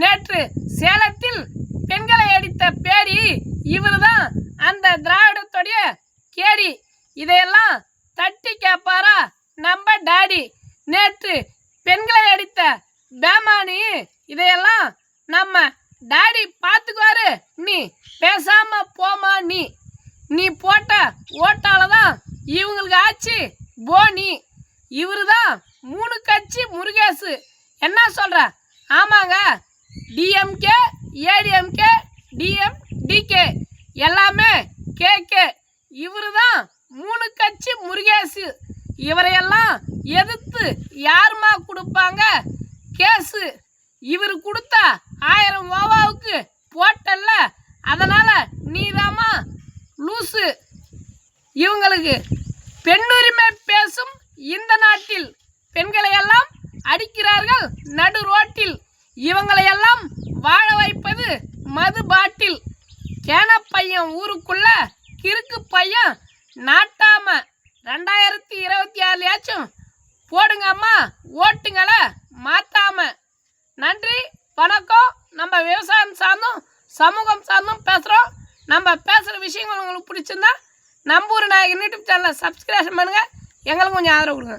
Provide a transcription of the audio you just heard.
நேற்று சேலத்தில் பெண்களை அடித்த பேடி இவருதான் அந்த திராவிடத்துடைய கேடி. இதையெல்லாம் தட்டி கேட்பாரா நம்ம டாடி. நேற்று பெண்களை அடித்த பேமானி இதையெல்லாம் நம்ம டாடி பார்த்துக்குவாரு நீ பேசாம போமா நீ. நீ போட்ட ஓட்டால தான் இவங்களுக்கு ஆச்சு போனி. இவரு தான் மூணு கட்சி முருகேசு. என்ன சொல்ற? ஆமாங்க டிஎம்கே ஏடிஎம்கே டிஎம் டிகே எல்லாமே கேகே இவரு தான் மூணு கட்சி முருகேசு. இவரையெல்லாம் எதிர்த்து யாருமா கொடுப்பாங்க? கேஸு இவர் கொடுத்த ஆயிரம் ஓவாவுக்கு போட்டல்ல. அதனால நீதாம்மா லூசு. இவங்களுக்கு பெண்ணுரிமை பேசும் இந்த நாட்டில் பெண்களை எல்லாம் அடிக்கிறார்கள் நடு ரோட்டில். இவங்களையெல்லாம் வாழ வைப்பது மது பாட்டில் கேன பையன் ஊருக்குள்ள கிறுக்கு பையன் நாட்டாம. ரெண்டாயிரத்தி இருபத்தி ஆறுலயாச்சும் போடுங்க அம்மா ஓட்டுங்களை மாத்தாம. நன்றி வணக்கம். நம்ம விவசாயம் சார்ந்தும் சமூகம் சார்ந்தும் பேசுகிறோம் நம்ம பேசுகிற விஷயங்கள் உங்களுக்கு பிடிச்சிருந்தா நம்ம ஊர் நாயகன் யூடியூப் சேனலை சப்ஸ்கிரைப் பண்ணுங்கள் எங்களுக்கு கொஞ்சம் ஆதரவு கொடுங்க.